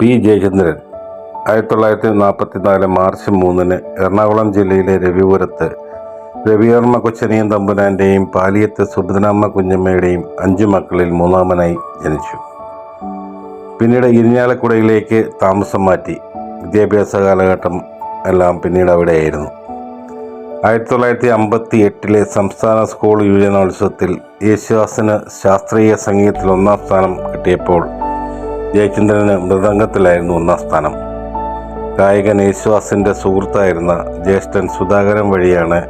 P. Jayachandran ആയിരത്തി തൊള്ളായിരത്തി നാൽപ്പത്തി നാല് മാർച്ച് മൂന്നിന് എറണാകുളം ജില്ലയിലെ രവിപുരത്ത് രവിവർമ്മ കൊച്ചനിയൻ തമ്പുരാന്റെയും പാലിയത്ത് സുഭദ്രാമ്മ കുഞ്ഞമ്മയുടെയും അഞ്ചു മക്കളിൽ മൂന്നാമനായി ജനിച്ചു. പിന്നീട് ഇരിഞ്ഞാലക്കുടയിലേക്ക് താമസം മാറ്റി. വിദ്യാഭ്യാസ കാലഘട്ടം എല്ലാം പിന്നീട് അവിടെയായിരുന്നു. ആയിരത്തി തൊള്ളായിരത്തി അമ്പത്തി എട്ടിലെ സംസ്ഥാന സ്കൂൾ യുവജനോത്സവത്തിൽ യേശുദാസിന് ശാസ്ത്രീയ സംഗീതത്തിൽ ഒന്നാം സ്ഥാനം കിട്ടിയപ്പോൾ ജയചന്ദ്രന് മൃദംഗത്തിലായിരുന്നു ഒന്നാം സ്ഥാനം. ഗായകൻ യേശുദാസിന്റെ സുഹൃത്തായിരുന്ന ജ്യേഷ്ഠൻ സുധാകരൻ വഴിയാണ്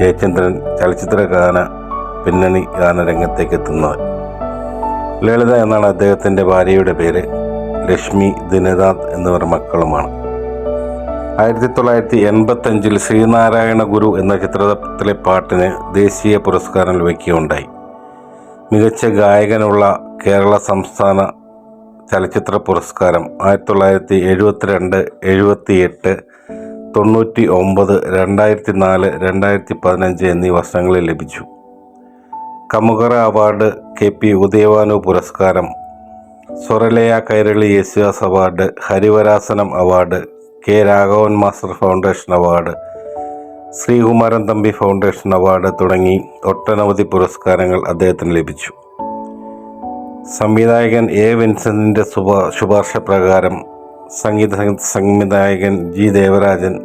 ജയചന്ദ്രൻ ചലച്ചിത്ര ഗാന പിന്നണി ഗാനരംഗത്തേക്ക് എത്തുന്നത്. ലളിത എന്നാണ് അദ്ദേഹത്തിന്റെ ഭാര്യയുടെ പേര്. ലക്ഷ്മി ദിനനാഥ് എന്നിവർ മക്കളുമാണ്. ആയിരത്തി തൊള്ളായിരത്തി എൺപത്തഞ്ചിൽ ശ്രീനാരായണ ഗുരു എന്ന ചിത്രത്തിലെ പാട്ടിന് ദേശീയ പുരസ്കാരം ലഭിക്കുകയുണ്ടായി. മികച്ച ഗായകനുള്ള കേരള സംസ്ഥാന ചലച്ചിത്ര പുരസ്കാരം ആയിരത്തി തൊള്ളായിരത്തി എഴുപത്തിരണ്ട് എഴുപത്തി എട്ട് തൊണ്ണൂറ്റി ഒമ്പത് രണ്ടായിരത്തി നാല് രണ്ടായിരത്തി പതിനഞ്ച് എന്നീ വർഷങ്ങളിൽ ലഭിച്ചു. Kamukara award K P Udayabhanu പുരസ്കാരം Swaralaya Kairali Yesudas award Harivarasanam award K Raghavan master foundation award Sreekumaran Thampi foundation award തുടങ്ങി ഒട്ടനവധി പുരസ്കാരങ്ങൾ അദ്ദേഹത്തിന് ലഭിച്ചു. സംവിധായകൻ എ വിൻസെന്റിന്റെ ശുപാ ശുപാർശ പ്രകാരം സംഗീത സംവിധായകൻ ജി ദേവരാജൻ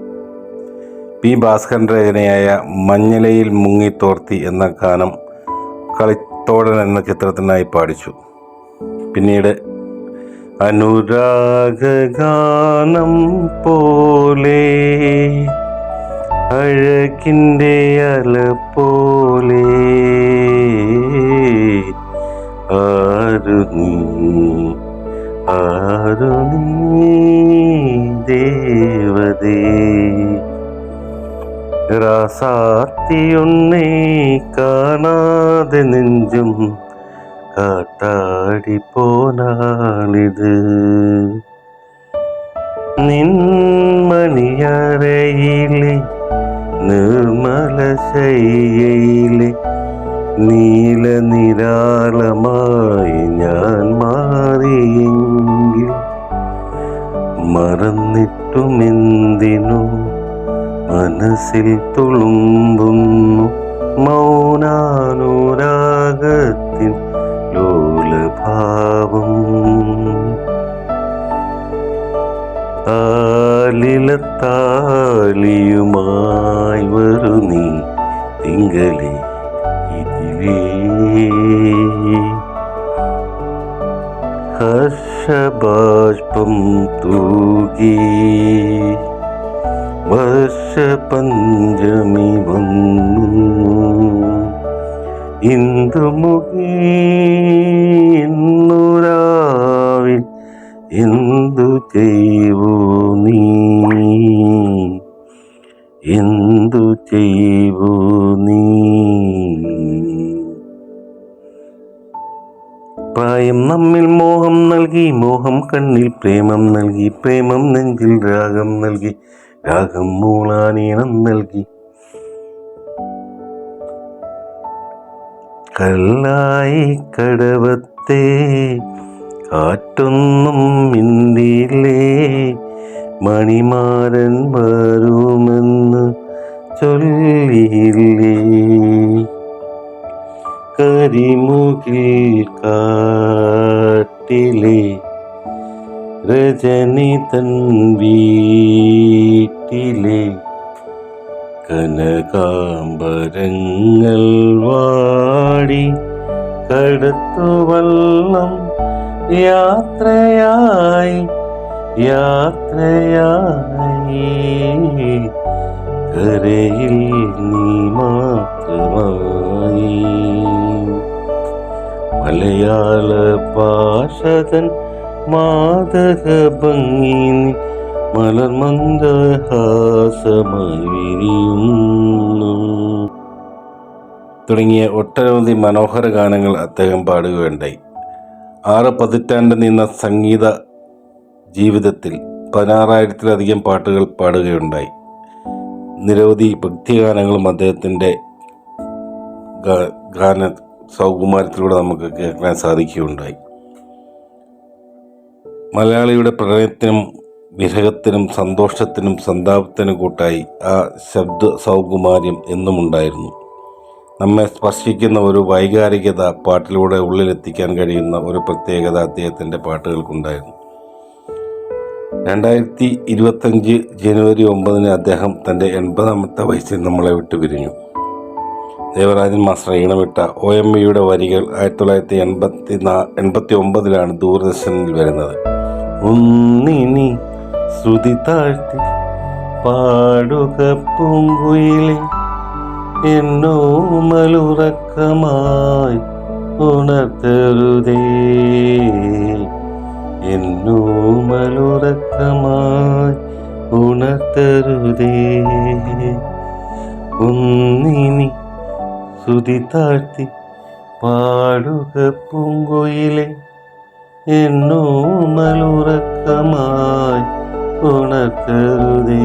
പി ഭാസ്കരൻ രചനയായ മഞ്ഞലയിൽ മുങ്ങിത്തോർത്തി എന്ന ഗാനം കളിത്തോടൻ എന്ന ചിത്രത്തിനായി പാടിച്ചു. പിന്നീട് അനുരാഗാനം പോലെ അഴകിന്റെ അല പോലെ ആരു നീ ആരു നീ ദേവതേ? രാസാത്തിയൊന്നേ കാണാതെ നെഞ്ചും കാട്ടാടി പോനാണിത് നിൻമണിയറയിലെ നിർമ്മല ശയ്യയിലെ നീല നിരാളമായി ഞാൻ മാറിയെങ്കിൽ മറന്നിട്ടുമെന്തിനു? മനസ്സിൽ തുളുമ്പുന്നു മൗനാനുരാഗത്തിൻ ലോലഭാവം. താലിലത്താലിയുമായി വരു നീ ഹർഷബാഷ്പം തൂകി. വർഷപഞ്ചമി വന്നു. ഇന്ദുമുഖി ഇന്നുരാവിൽ എന്തു ചെയ്യൂ നീ? എന്തു ചെയ്യൂ നീ? പ്രായം നമ്മിൽ മോഹം നൽകി മോഹം കണ്ണിൽ പ്രേമം നൽകി പ്രേമം നെഞ്ചിൽ രാഗം നൽകി രാഗം മൂളാനീണം നൽകി. കല്ലായി കടവത്തെ കാറ്റൊന്നും മിണ്ടിയില്ലേ? മണിമാരൻ വരുമെന്ന് ചൊല്ലിയില്ലേ? കരിമുകിൽ കാട്ടിലെ രജനി തൻ വീട്ടിലെ കനകാംബരങ്ങൾ വാടി കടത്തുവള്ളം യാത്രയായി യാത്രയായി. കരയിൽ നീ മാത്രമായി മലയാള ഭാഷതൻ മാതക ഭംഗി വിരിയുന്നു തുടങ്ങിയ ഒട്ടനവധി മനോഹര ഗാനങ്ങൾ അദ്ദേഹം പാടുകയുണ്ടായി. ആറ് പതിറ്റാണ്ട് നീണ്ട സംഗീത ജീവിതത്തിൽ പതിനാറായിരത്തിലധികം പാട്ടുകൾ പാടുകയുണ്ടായി. നിരവധി ഭക്തിഗാനങ്ങളും അദ്ദേഹത്തിന്റെ ഗാന സൗകുമാരത്തിലൂടെ നമുക്ക് കേൾക്കാൻ സാധിക്കുകയുണ്ടായി. മലയാളിയുടെ പ്രണയത്തിനും വിരഹത്തിനും സന്തോഷത്തിനും സന്താപത്തിനും കൂട്ടായി ആ ശബ്ദ സൗകുമാര്യം എന്നുമുണ്ടായിരുന്നു. നമ്മെ സ്പർശിക്കുന്ന ഒരു വൈകാരികത പാട്ടിലൂടെ ഉള്ളിലെത്തിക്കാൻ കഴിയുന്ന ഒരു പ്രത്യേകത അദ്ദേഹത്തിന്റെ പാട്ടുകൾക്കുണ്ടായിരുന്നു. രണ്ടായിരത്തി ഇരുപത്തഞ്ച് ജനുവരി ഒമ്പതിന് അദ്ദേഹം തന്റെ എൺപതാമത്തെ വയസ്സിൽ നമ്മളെ വിട്ടുപിരിഞ്ഞു. ദേവരാജൻ മാസ്റ്റർ ഈണമിട്ട ഒ എം ഇയുടെ വരികൾ ആയിരത്തി തൊള്ളായിരത്തി എൺപത്തി നാ എൺപത്തി ഒമ്പതിലാണ് ദൂരദർശനിൽ വരുന്നത്. ഒന്നിനി ശ്രുതി താഴ്ത്തി പാടുക പൂങ്കുയിലെ എന്നോ മലുറക്കമായി ഉണർത്തരുതേ. എന്നോ മലുറക്കമായി ഉണർത്തരുതേ. ഒന്നിനി ശ്രുതി താഴ്ത്തി പാടുക പൂങ്കുയിലെ എന്നോ മലുറക്കമായി ഉണർത്തരുതേ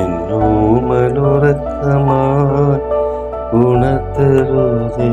എന്നോ മലുറക്കമായി ഉണർത്തരുതേ.